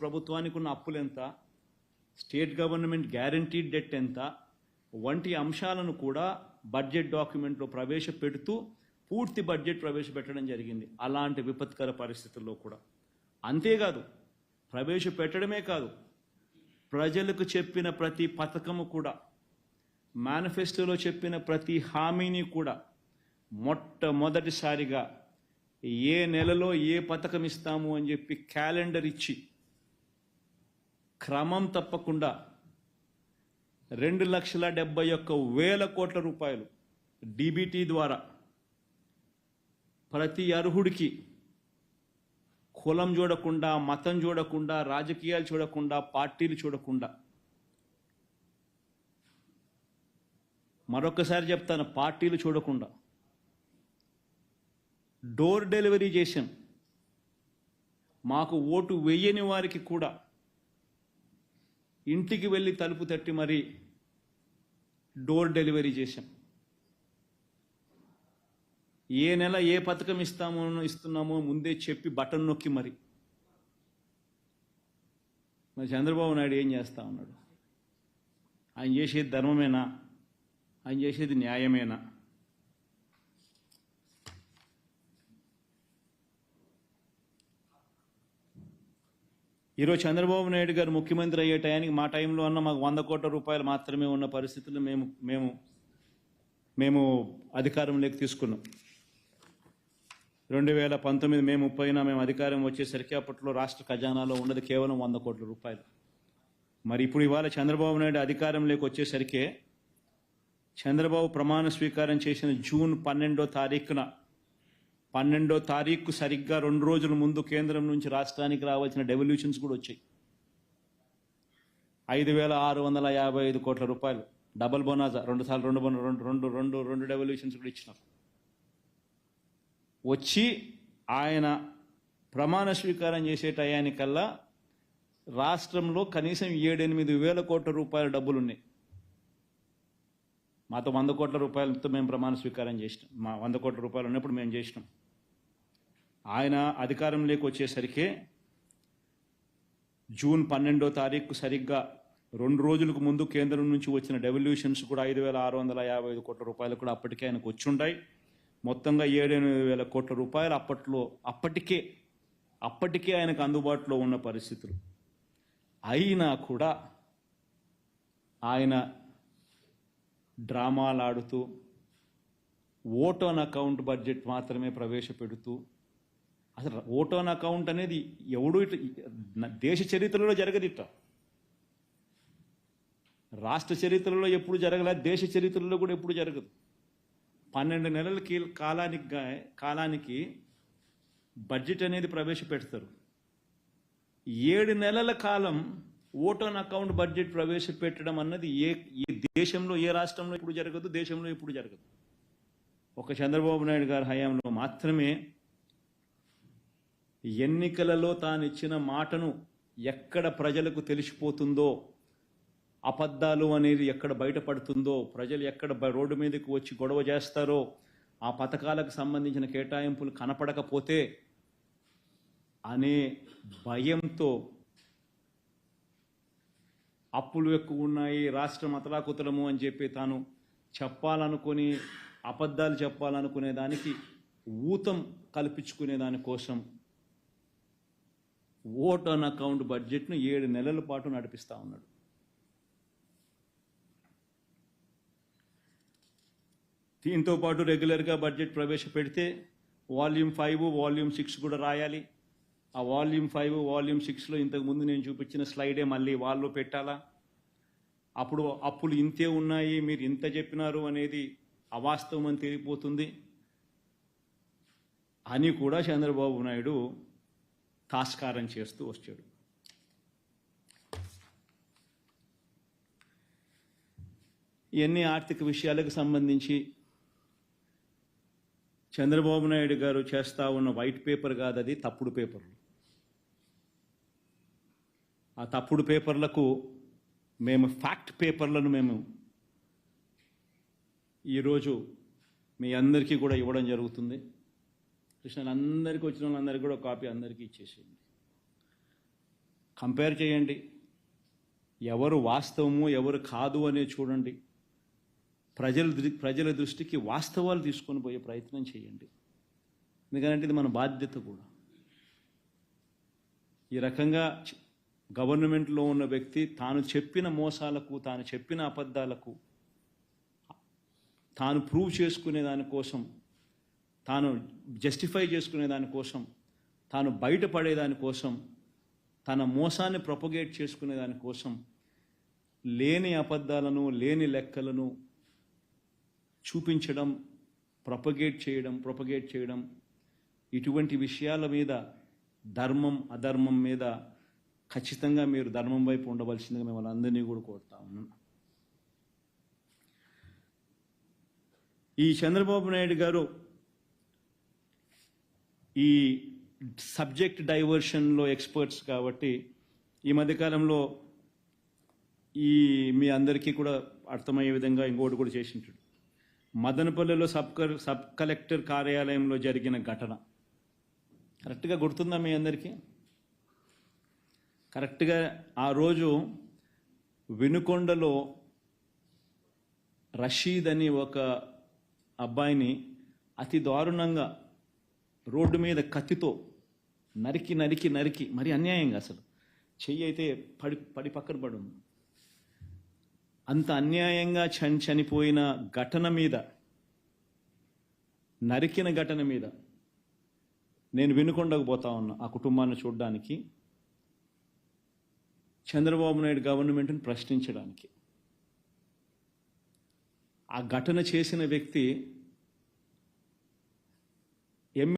ప్రభుత్వానికి ఉన్న అప్పులు ఎంత స్టేట్ గవర్నమెంట్ గ్యారంటీడ్ డెట్ ఎంత? వంటి అంశాలను కూడా బడ్జెట్ డాక్యుమెంట్లో ప్రవేశపెడుతూ పూర్తి బడ్జెట్ ప్రవేశపెట్టడం జరిగింది. అలాంటి విపత్కర పరిస్థితుల్లో కూడా. అంతేకాదు ప్రవేశపెట్టడమే కాదు ప్రజలకు చెప్పిన ప్రతి పథకము కూడా మేనిఫెస్టోలో చెప్పిన ప్రతి హామీని కూడా మొట్టమొదటిసారిగా ఏ నెలలో ఏ పథకం ఇస్తాము అని చెప్పి క్యాలెండర్ ఇచ్చి క్రమం తప్పకుండా రెండు లక్షల డెబ్బై ఒక్క వేల కోట్ల రూపాయలు డిబిటీ ద్వారా ప్రతి అర్హుడికి కులం చూడకుండా మతం చూడకుండా రాజకీయాలు చూడకుండా పార్టీలు చూడకుండా. మరొకసారి చెప్తాను పార్టీలు చూడకుండా. డోర్ డెలివరీ చేశాం. మాకు ఓటు వేయని వారికి కూడా ఇంటికి వెళ్ళి తలుపు తట్టి మరి డోర్ డెలివరీ చేశాం. ఏ నెల ఏ పథకం ఇస్తామో ఇస్తున్నామో ముందే చెప్పి బటన్ నొక్కి మరి. మరి చంద్రబాబు నాయుడు ఏం చేస్తా ఉన్నాడు? ఆయన చేసేది ధర్మమేనా? ఆయన చేసేది న్యాయమేనా? ఈరోజు చంద్రబాబు నాయుడు గారు ముఖ్యమంత్రి అయ్యే టయానికి మా టైంలో అన్న మాకు వంద కోట్ల రూపాయలు మాత్రమే ఉన్న పరిస్థితులు మేము మేము మేము అధికారంలోకి తీసుకున్నాం. రెండు వేల పంతొమ్మిది మే ముప్పైన మేము అధికారం వచ్చేసరికి అప్పట్లో రాష్ట్ర ఖజానాలో ఉన్నది కేవలం వంద కోట్ల రూపాయలు. మరి ఇప్పుడు ఇవాళ చంద్రబాబు నాయుడు అధికారంలోకి వచ్చేసరికి చంద్రబాబు ప్రమాణ స్వీకారం చేసిన జూన్ పన్నెండో తారీఖున పన్నెండో తారీఖు సరిగ్గా రెండు రోజుల ముందు కేంద్రం నుంచి రాష్ట్రానికి రావాల్సిన డెవల్యూషన్స్ కూడా వచ్చాయి. ఐదు వేల ఆరు వందల యాభై ఐదు కోట్ల రూపాయలు. డబల్ బోనాజా రెండు సార్లు రెండు బోన రెండు రెండు రెండు రెండు డెవల్యూషన్స్ కూడా ఇచ్చినారు వచ్చి ఆయన ప్రమాణ స్వీకారం చేసే టయానికల్లా రాష్ట్రంలో కనీసం ఏడెనిమిది వేల కోట్ల రూపాయల డబ్బులు ఉన్నాయి మాతో వంద కోట్ల రూపాయలతో మేము ప్రమాణ స్వీకారం చేసినాం. మా వంద కోట్ల రూపాయలు ఉన్నప్పుడు మేము చేసినాం. ఆయన అధికారంలోకి వచ్చేసరికి జూన్ పన్నెండో తారీఖు సరిగ్గా రెండు రోజులకు ముందు కేంద్రం నుంచి వచ్చిన డెవల్యూషన్స్ కూడా ఐదు వేల ఆరు వందల యాభై ఐదు కోట్ల రూపాయలు కూడా అప్పటికే ఆయనకు వచ్చుంటాయి మొత్తంగా ఏడెనిమిది వేల కోట్ల రూపాయలు అప్పట్లో అప్పటికే అప్పటికే ఆయనకు అందుబాటులో ఉన్న పరిస్థితులు. అయినా కూడా ఆయన డ్రామాలాడుతూ ఓట్ ఆన్ అకౌంట్ బడ్జెట్ మాత్రమే ప్రవేశపెడుతూ అసలు ఓట్ ఆన్ అకౌంట్ అనేది ఎవడు ఇట్లా దేశ చరిత్రలో జరగదు ఇట్ట రాష్ట్ర చరిత్రలో ఎప్పుడు జరగలేదు దేశ చరిత్రలో కూడా ఎప్పుడు జరగదు. పన్నెండు నెలల కాలానికి కాలానికి బడ్జెట్ అనేది ప్రవేశపెడతారు. ఏడు నెలల కాలం ఓట్ ఆన్ అకౌంట్ బడ్జెట్ ప్రవేశపెట్టడం అన్నది ఏ ఏ దేశంలో ఏ రాష్ట్రంలో ఇప్పుడు జరగదు దేశంలో ఇప్పుడు జరగదు. ఒక చంద్రబాబు నాయుడు గారి హయాంలో మాత్రమే ఎన్నికలలో తాను ఇచ్చిన మాటను ఎక్కడ ప్రజలకు తెలిసిపోతుందో అబద్ధాలు అనేది ఎక్కడ బయటపడుతుందో ప్రజలు ఎక్కడ రోడ్డు మీదకి వచ్చి గొడవ చేస్తారో ఆ పథకాలకు సంబంధించిన కేటాయింపులు కనపడకపోతే అనే భయంతో అప్పులు ఎక్కువ ఉన్నాయి రాష్ట్రం అతలాకుతలము అని చెప్పి తాను చెప్పాలనుకొని అబద్ధాలు చెప్పాలనుకునే దానికి ఊతం కల్పించుకునే దానికోసం ఓట్ ఆన్ అకౌంట్ బడ్జెట్ను ఏడు నెలల పాటు నడిపిస్తా ఉన్నాడు. దీంతో పాటు రెగ్యులర్గా బడ్జెట్ ప్రవేశపెడితే వాల్యూమ్ ఫైవ్ వాల్యూమ్ సిక్స్ కూడా రాయాలి. ఆ వాల్యూమ్ ఫైవ్ వాల్యూమ్ సిక్స్లో ఇంతకుముందు నేను చూపించిన స్లైడే మళ్ళీ వాళ్ళు పెట్టాలా? అప్పుడు అప్పులు ఇంతే ఉన్నాయి మీరు ఇంత చెప్పినారు అనేది అవాస్తవం అని తెలిసిపోతుంది అని కూడా చంద్రబాబు నాయుడు తాస్కారం చేస్తూ వచ్చాడు. ఇవన్నీ ఆర్థిక విషయాలకు సంబంధించి చంద్రబాబు నాయుడు గారు చేస్తా ఉన్న వైట్ పేపర్ కాదు అది తప్పుడు పేపర్లు ఆ తప్పుడు పేపర్లకు మేము ఫ్యాక్ట్ పేపర్లను మేము ఈరోజు మీ అందరికీ కూడా ఇవ్వడం జరుగుతుంది. కృష్ణ అందరికీ వచ్చిన వాళ్ళందరికీ కూడా కాపీ అందరికీ ఇచ్చేసేయండి. కంపేర్ చేయండి. ఎవరు వాస్తవము ఎవరు కాదు అనే చూడండి. ప్రజల ప్రజల దృష్టికి వాస్తవాలు తీసుకొని పోయే ప్రయత్నం చేయండి. ఎందుకంటే ఇది మన బాధ్యత కూడా. ఈ రకంగా గవర్నమెంట్లో ఉన్న వ్యక్తి తాను చెప్పిన మోసాలకు తాను చెప్పిన అబద్ధాలకు తాను ప్రూవ్ చేసుకునే దానికోసం తాను జస్టిఫై చేసుకునే దానికోసం తాను బయటపడే దానికోసం తన మోసాన్ని ప్రొపగేట్ చేసుకునే దానికోసం లేని అబద్ధాలను లేని లెక్కలను చూపించడం ప్రొపగేట్ చేయడం ప్రొపగేట్ చేయడం ఇటువంటి విషయాల మీద ధర్మం అధర్మం మీద ఖచ్చితంగా మీరు ధర్మం వైపు ఉండవలసిందిగా మిమ్మల్ని అందరినీ కూడా కోరుతా ఉన్నాను. ఈ చంద్రబాబు నాయుడు గారు ఈ సబ్జెక్ట్ డైవర్షన్లో ఎక్స్పర్ట్స్ కాబట్టి ఈ మధ్యకాలంలో ఈ మీ అందరికీ కూడా అర్థమయ్యే విధంగా ఇంకోటి కూడా చేసింటాడు. మదనపల్లిలో సబ్ సబ్ కలెక్టర్ కార్యాలయంలో జరిగిన ఘటన. కరెక్ట్గా గుర్తుందా మీ అందరికీ? కరెక్ట్గా ఆ రోజు వినుకొండలో రషీద్ అని ఒక అబ్బాయిని అతి దారుణంగా రోడ్డు మీద కత్తితో నరికి నరికి నరికి మరి అన్యాయంగా అసలు. చెయ్యి అయితే పడి పడి పక్కన పడు ఉంది అంత అన్యాయంగా చని చనిపోయిన ఘటన మీద నరికిన ఘటన మీద నేను వినుకొండకు పోతా ఉన్నా ఆ కుటుంబాన్ని చూడడానికి చంద్రబాబు నాయుడు గవర్నమెంట్ని ప్రశ్నించడానికి. ఆ ఘటన చేసిన వ్యక్తి